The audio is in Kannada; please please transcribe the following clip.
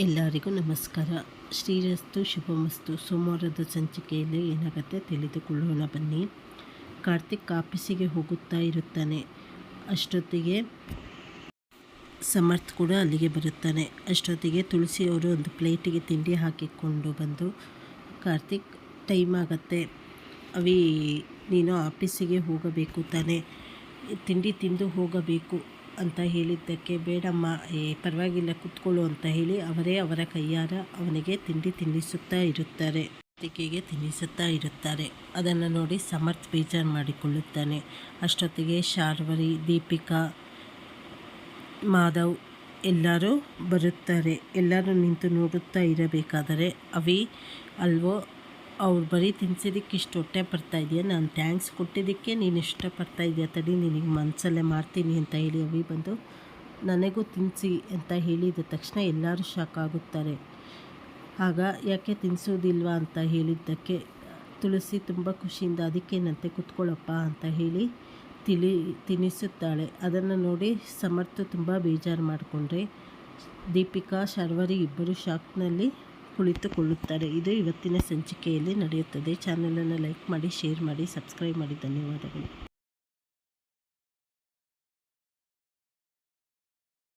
ಎಲ್ಲರಿಗೂ ನಮಸ್ಕಾರ. ಶ್ರೀರಸ್ತು, ಶುಭಮಸ್ತು. ಸೋಮವಾರದ ಸಂಚಿಕೆಯಲ್ಲಿ ಏನಾಗುತ್ತೆ ತಿಳಿದುಕೊಳ್ಳೋಣ ಬನ್ನಿ. ಕಾರ್ತಿಕ್ ಆಫೀಸಿಗೆ ಹೋಗುತ್ತಾ ಇರುತ್ತಾನೆ. ಅಷ್ಟೊತ್ತಿಗೆ ಸಮರ್ಥ್ ಕೂಡ ಅಲ್ಲಿಗೆ ಬರುತ್ತಾನೆ. ಅಷ್ಟೊತ್ತಿಗೆ ತುಳಸಿ ಅವರು ಒಂದು ಪ್ಲೇಟಿಗೆ ತಿಂಡಿ ಹಾಕಿಕೊಂಡು ಬಂದು, ಕಾರ್ತಿಕ್, ಟೈಮ್ ಆಗತ್ತೆ. ಅವಿ, ನೀನು ಆಫೀಸಿಗೆ ಹೋಗಬೇಕು ತಾನೆ. ತಿಂಡಿ ತಿಂದು ಹೋಗಬೇಕು. ಅಂತ ಹೇಳಿದ್ದಕ್ಕೆ ಬೇಡಮ್ಮ, ಏ, ಪರವಾಗಿಲ್ಲ, ಕೂತ್ಕೊಳ್ಳು ಅಂತ ಹೇಳಿ ಅವರೇ ಅವರ ಕೈಯಾರ ಅವನಿಗೆ ತಿಂಡಿ ತಿನ್ನಿಸುತ್ತಾ ಇರುತ್ತಾರೆ. ಕಾರ್ತಿಕಿಗೆ ತಿನ್ನಿಸುತ್ತಾ ಇರುತ್ತಾರೆ. ಅದನ್ನು ನೋಡಿ ಸಮರ್ಥ್ ಬೇಜಾರ್ ಮಾಡಿಕೊಳ್ಳುತ್ತಾನೆ. ಅಷ್ಟೊತ್ತಿಗೆ ಶಾರ್ವರಿ, ದೀಪಿಕಾ, ಮಾಧವ್ ಎಲ್ಲರೂ ಬರುತ್ತಾರೆ. ಎಲ್ಲರೂ ನಿಂತು ನೋಡುತ್ತಾ ಇರಬೇಕಾದರೆ ಅವಿ, ಅಲ್ವೋ ಅವ್ರು ಬರೀ ತಿನ್ಸಿದ್ದಕ್ಕೆ ಇಷ್ಟು ಹೊಟ್ಟೆ ಬರ್ತಾ ಇದೆಯಾ? ನಾನು ಥ್ಯಾಂಕ್ಸ್ ಕೊಟ್ಟಿದ್ದಕ್ಕೆ ನೀನು ಇಷ್ಟಪಡ್ತಾ ಇದೆಯಾ ತಡಿ ನಿನಗೆ ಮನಸಲ್ಲೇ ಮಾಡ್ತೀನಿ ಅಂತ ಹೇಳಿ ಅವಿ ಬಂದು, ನನಗೂ ತಿನ್ನಿಸಿ ಅಂತ ಹೇಳಿದ ತಕ್ಷಣ ಎಲ್ಲರೂ ಶಾಕ್ ಆಗುತ್ತಾರೆ. ಆಗ, ಯಾಕೆ ತಿನ್ನಿಸೋದಿಲ್ವಾ ಅಂತ ಹೇಳಿದ್ದಕ್ಕೆ, ತುಳಸಿ ತುಂಬ ಖುಷಿಯಿಂದ ಅದಕ್ಕೇನಂತೆ ಕುತ್ಕೊಳ್ಳಪ್ಪ? ಅಂತ ಹೇಳಿ ತಿಳಿ, ತಿನ್ನಿಸುತ್ತಾಳೆ. ಅದನ್ನು ನೋಡಿ ಸಮರ್ಥ ತುಂಬ ಬೇಜಾರು ಮಾಡಿಕೊಂಡ್ರೆ. ದೀಪಿಕಾ, ಶರ್ವರಿ ಇಬ್ಬರು ಶಾಕ್ನಲ್ಲಿ ಕುಳಿತುಕೊಳ್ಳುತ್ತಾರೆ. ಇದು ಇವತ್ತಿನ ಸಂಚಿಕೆಯಲ್ಲಿ ನಡೆಯುತ್ತದೆ. ಚಾನಲನ್ನು ಲೈಕ್ ಮಾಡಿ ಶೇರ್ ಮಾಡಿ ಸಬ್ಸ್ಕ್ರೈಬ್ ಮಾಡಿ. ಧನ್ಯವಾದಗಳು.